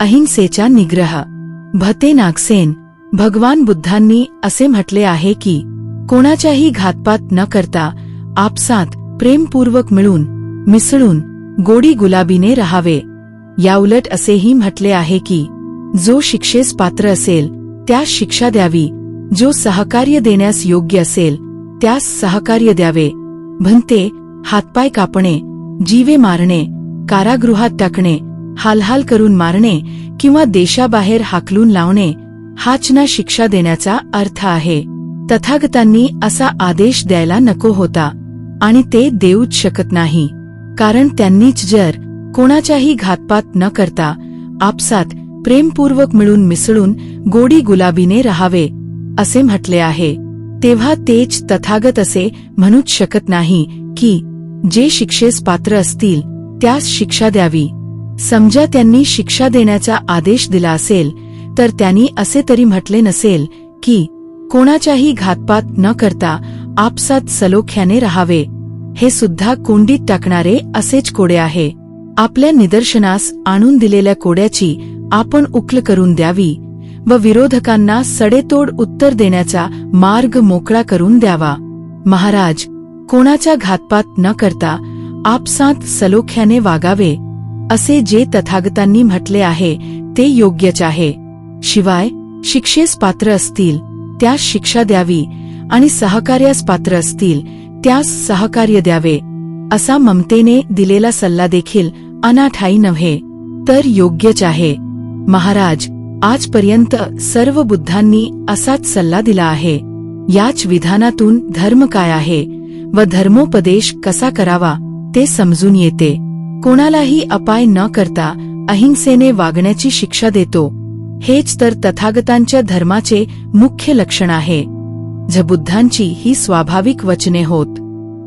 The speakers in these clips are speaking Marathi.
अहिंसेचा निग्रह. भते नागसेन भगवान बुद्धांनी असे म्हटले आहे की कोणाच्याही घातपात न करता आपसात प्रेमपूर्वक मिळून मिसळून गोडी गुलाबीने राहावे. याउलट असेही म्हटले आहे की जो शिक्षेस पात्र असेल त्यास शिक्षा द्यावी. जो सहकार्य देण्यास योग्य असेल त्यास सहकार्य द्यावे. भंते हातपाय कापणे जीवे मारणे कारागृहात टाकणे हालहाल करून मारणे किंवा देशाबाहेर हाकलून लावणे हाच ना शिक्षा देण्याचा अर्थ आहे. तथागतांनी असा आदेश द्यायला नको होता आणि ते देऊच शकत नाही. कारण त्यांनीच जर कोणाच्याही घातपात न करता आपसात प्रेमपूर्वक मिळून मिसळून गोडी गुलाबीने राहावे असे म्हटले आहे. तेव्हा तेच तथागत असे म्हणूच शकत नाही की जे शिक्षेस पात्र असतील त्यास शिक्षा द्यावी. समजा त्यांनी शिक्षा देण्याचा आदेश दिला असेल तर त्यांनी असे तरी म्हटले नसेल की कोणाच्याही घातपात न करता आपसात सलोख्याने राहावे हे सुद्धा कोंडीत टाकणारे असेच कोडे आहे. आपल्या निदर्शनास आणून दिलेल्या कोड्याची आपण उकल करून द्यावी व विरोधकांना सडेतोड उत्तर देण्याचा मार्ग मोकळा करून द्यावा. महाराज कोणाच्या घातपात न करता आपसात सलोख्याने वागावे असे जे तथागतांनी म्हटले आहे ते योग्यच आहे. शिवाय शिक्षेस पात्र असतील त्यास शिक्षा द्यावी आणि सहकार्यास पात्र असतील त्यास सहकार्य द्यावे असा ममतेने दिलेला सल्ला देखील अनाठाई नव्हे तर योग्यच आहे. महाराज आजपर्यंत सर्व बुद्धांनी असाच सल्ला दिला आहे. याच विधानातून धर्म काय आहे व धर्मोपदेश कसा करावा ते समजून येते. कोणालाही अपाय न करता अहिंसेने वागण्याची शिक्षा देतो. हेच तर तथागतांच्या धर्माचे मुख्य लक्षण आहे. बुद्धांची ही स्वाभाविक वचने होत.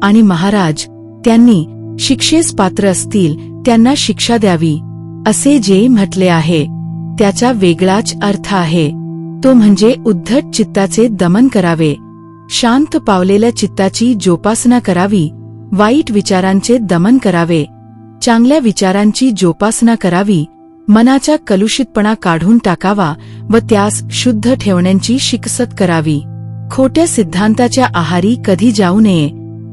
आणि महाराज त्यांनी शिक्षेस पात्र असतील त्यांना शिक्षा द्यावी असे जे म्हटले आहे. त्याचा वेगळाच अर्थ आहे. तो म्हणजे उद्धट चित्ताचे दमन करावे. शांत पावलेल्या चित्ताची जोपासना करावी. वाईट विचारांचे दमन करावे. चांगल्या विचारांची जोपासना करावी मनाचा कलुषितपणा काढून टाकावा व त्यास शुद्ध ठेवण्याची शिकसत करावी. खोट्या सिद्धांताच्या आहारी कधी जाऊ नये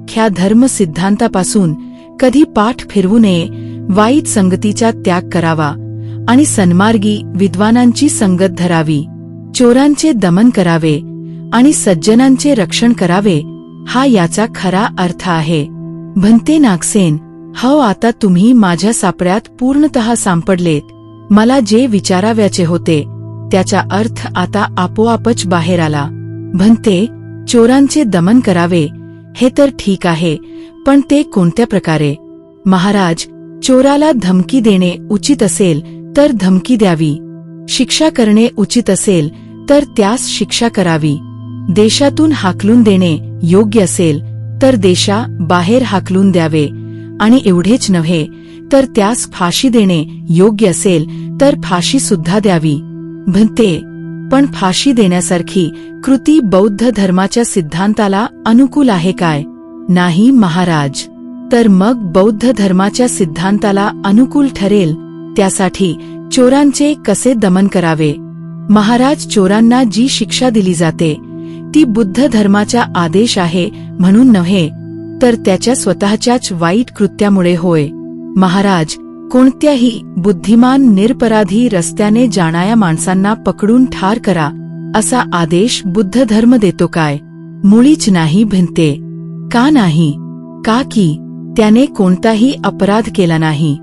ख्या धर्म सिद्धांतापासून कधी पाठ फिरवू नये वाईट संगतीचा त्याग करावा आणि सन्मार्गी विद्वानांची संगत धरावी. चोरांचे दमन करावे आणि सज्जनांचे रक्षण करावे हा याचा खरा अर्थ आहे. भंते नागसेन हो आता तुम्ही माझ्या सापड्यात पूर्णतः सापडलेत. मला जे विचाराव्याचे होते त्याचा अर्थ आता आपोआपच बाहेर आला. म्हणते चोरांचे दमन करावे हे तर ठीक आहे पण ते कोणत्या प्रकारे? महाराज चोराला धमकी देणे उचित असेल तर धमकी द्यावी. शिक्षा करणे उचित असेल तर त्यास शिक्षा करावी. देशातून हाकलून देणे योग्य असेल तर देशा बाहेर हाकलून द्यावे. आणि एवढेच नव्हे तर त्यास फाशी देणे योग्य असेल तर फाशी सुद्धा द्यावी. म्हणते पण फाशी देण्यासारखी कृती बौद्ध धर्माच्या सिद्धांताला अनुकूल आहे काय? नाही महाराज. तर मग बौद्ध धर्माच्या सिद्धांताला अनुकूल ठरेल त्यासाठी चोरांचे कसे दमन करावे? महाराज चोरांना जी शिक्षा दिली जाते ती बुद्ध धर्माचा आदेश आहे म्हणून नव्हे तर त्याच्या स्वतःच्याच वाईट कृत्यामुळे होय. महाराज कोणत्याही बुद्धिमान निरपराधी रस्त्याने जाणाऱ्या माणसांना पकडून ठार करा असा आदेश बुद्ध धर्म देतो काय? मुळीच नाही भिंते का नाही? का की त्याने कोणताही अपराध केला नाही?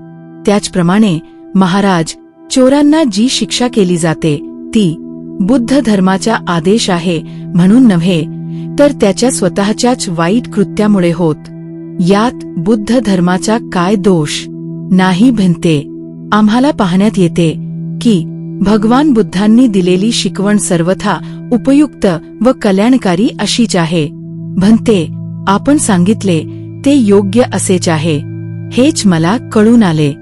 त्याचप्रमाणे महाराज चोरांना जी शिक्षा केली जाते ती बुद्ध धर्माचा आदेश आहे म्हणून नव्हे तर त्याच्या स्वतःच्याच वाईट कृत्यामुळे होत. यात बुद्ध धर्माचा काय दोष? नाही भिंते आम्हाला पाहण्यात येते की भगवान बुद्धांनी दिलेली शिकवण सर्वथा उपयुक्त व कल्याणकारी अशीच आहे. भंते आपण सांगितले ते योग्य असेच आहे. हेच मला कळून आले.